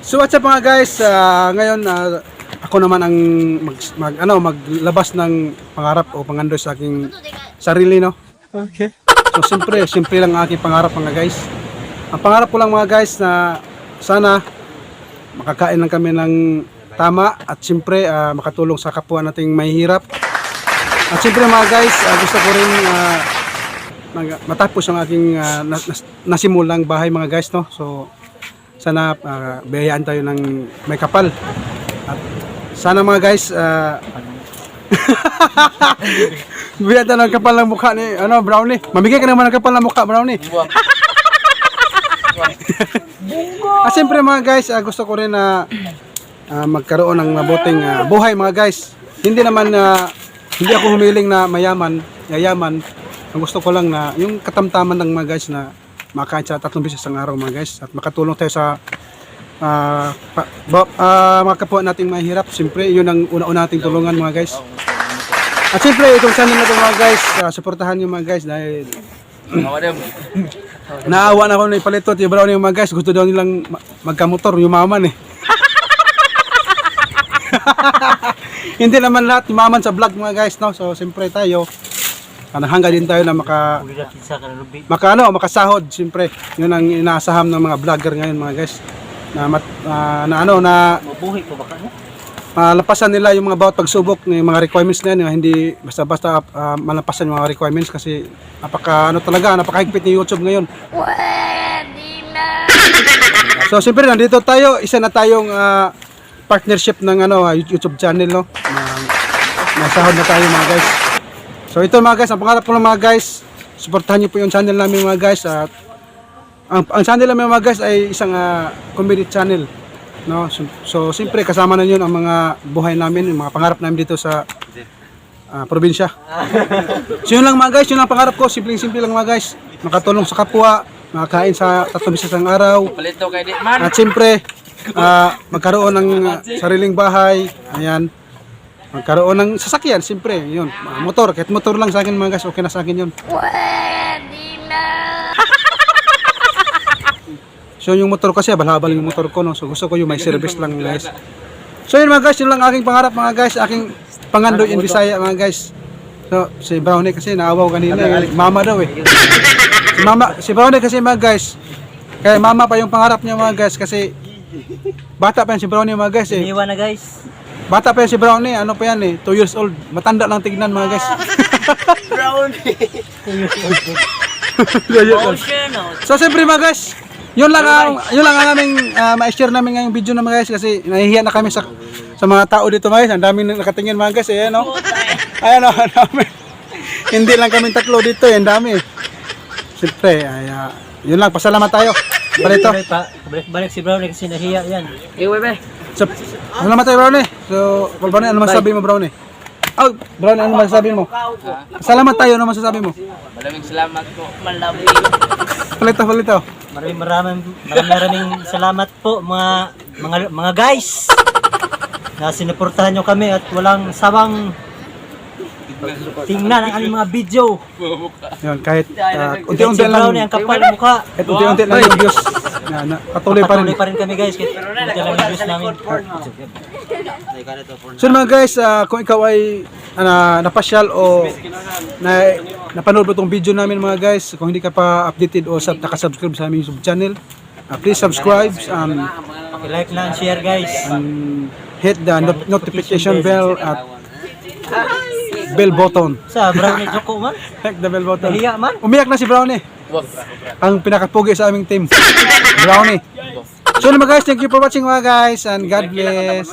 So what's up mga guys? Ah, ngayon ah, ako naman ang mag, mag ano maglabas ng pangarap o pangandoy sa aking sarili no. Okay. So siyempre, simple lang ang aking pangarap mga guys. Ang pangarap ko lang mga guys na sana makakain lang kami ng tama at siyempre ah, makatulong sa kapwa nating mahihirap. At siyempre mga guys, ah, gusto ko rin mag- matapos ang aking nas- nas- nasimulang bahay mga guys no. So sana uh, biyayaan tayo ng may kapal. At sana mga guys, uh, biyayaan tayo ng kapal ng mukha ni ano, Brownie. Mamigay ka naman ng kapal ng mukha, Brownie. At siyempre mga guys, ah, gusto ko rin na ah, magkaroon ng mabuting ah, buhay mga guys. Hindi naman na hindi ako humiling na mayaman, yayaman. Ang gusto ko lang na yung katamtaman ng mga guys na makain sa tatlong beses ang araw mga guys at makatulong tayo sa ah, pa, ba, ah, mga kapwa nating mahirap. Siyempre, yun ang una-una nating tulungan mga guys. At siyempre, itong channel na ito mga guys, ah, suportahan nyo mga guys dahil Naawa na ako na ipalitot yung brown yung mga guys. Gusto daw nilang ma- magkamotor, yumaman eh. Hindi naman lahat yumaman sa vlog mga guys, no? So, siyempre tayo, kanahanga din tayo na maka, maka ano, makasahod, siyempre. Yun ang inaasaham ng mga vlogger ngayon mga guys. Na, mat, ah, na ano, na Mabuhay ko baka no? malampasan nila yung mga bawat pagsubok ng mga requirements na yan, hindi basta-basta ah, malampasan yung mga requirements kasi napaka ano talaga, napakahigpit ni YouTube ngayon. So siyempre nandito tayo, isa na tayong ah, partnership ng ano ah, YouTube channel no. Na, nasahod na tayo mga guys. So ito mga guys, ang pangarap ko lang mga guys, suportahan niyo po yung channel namin mga guys at ang, ang channel namin mga guys ay isang ah, comedy channel. No, so, so siyempre kasama na yun ang mga buhay namin, yung mga pangarap namin dito sa ah, probinsya. so yun lang mga guys, yun ang pangarap ko, simpleng-simple lang mga guys. Makatulong sa kapwa, makakain sa tatlong beses ang araw. At siyempre, ah, magkaroon ng sariling bahay. Ayan. Magkaroon ng sasakyan, siyempre. Yun. Ah, motor. Kahit motor lang sa akin mga guys, okay na sa akin yun. So yung motor kasi, balhabal yung motor ko. No? So gusto ko yung may service lang guys. So yun mga guys, yun lang aking pangarap mga guys. Aking pangandoy in Bisaya mga guys. So si Brownie kasi naawaw kanina. eh. Mama daw eh. Si Mama, si Brownie kasi mga guys. Kaya mama pa yung pangarap niya mga guys kasi bata pa yan si Brownie mga guys eh. Iniwan na guys. Bata pa yan si Brownie, ano pa yan eh, 2 years old. Matanda lang tignan mga guys. Brownie. Ocean out. So siyempre mga guys, yun lang ang yun lang ang aming uh, ma-share namin ngayong video na mga guys kasi nahihiya na kami sa sa mga tao dito mga guys. Ang daming nakatingin mga guys eh, no? Ayan oh, ang dami. Hindi lang kami tatlo dito, eh, ang dami. Siyempre, ay, ah, yun lang, pasalamat tayo. Palito. Balik. Balik si Brownie kasi nahiya yan. Iwe be. So, salamat tayo, Brownie. So, Paul Brownie, ano masasabi mo, Brownie? Oh, Brownie, ano masasabi mo? Salamat tayo, ano masasabi mo? Maraming salamat po. Malabi. Palito, palito. Maraming maraming maraming maraming salamat po mga mga mga guys na sinuportahan nyo kami at walang sawang tingnan ang aming mga video. Yun, kahit uh, Kahit unti-unti si lang, Brownie ang kapal ng mukha. kahit unti-unti lang yung views. Na, na, patuloy pa rin. Patuloy pa rin kami guys. Kahit unti lang yung views namin. So mga guys, ah, kung ikaw ay ah, napasyal o na, napanood mo itong video namin mga guys, kung hindi ka pa updated o sub, nakasubscribe sa aming YouTube channel, ah, please subscribe and, like lang, share guys. and hit the not- notification bell at bell button. Sa Brownie Joko man. Hit the bell button. Nahiya man. Umiyak na si Brownie. Ang pinakapugi sa aming team. Brownie. So mga guys, thank you for watching mga guys and God bless.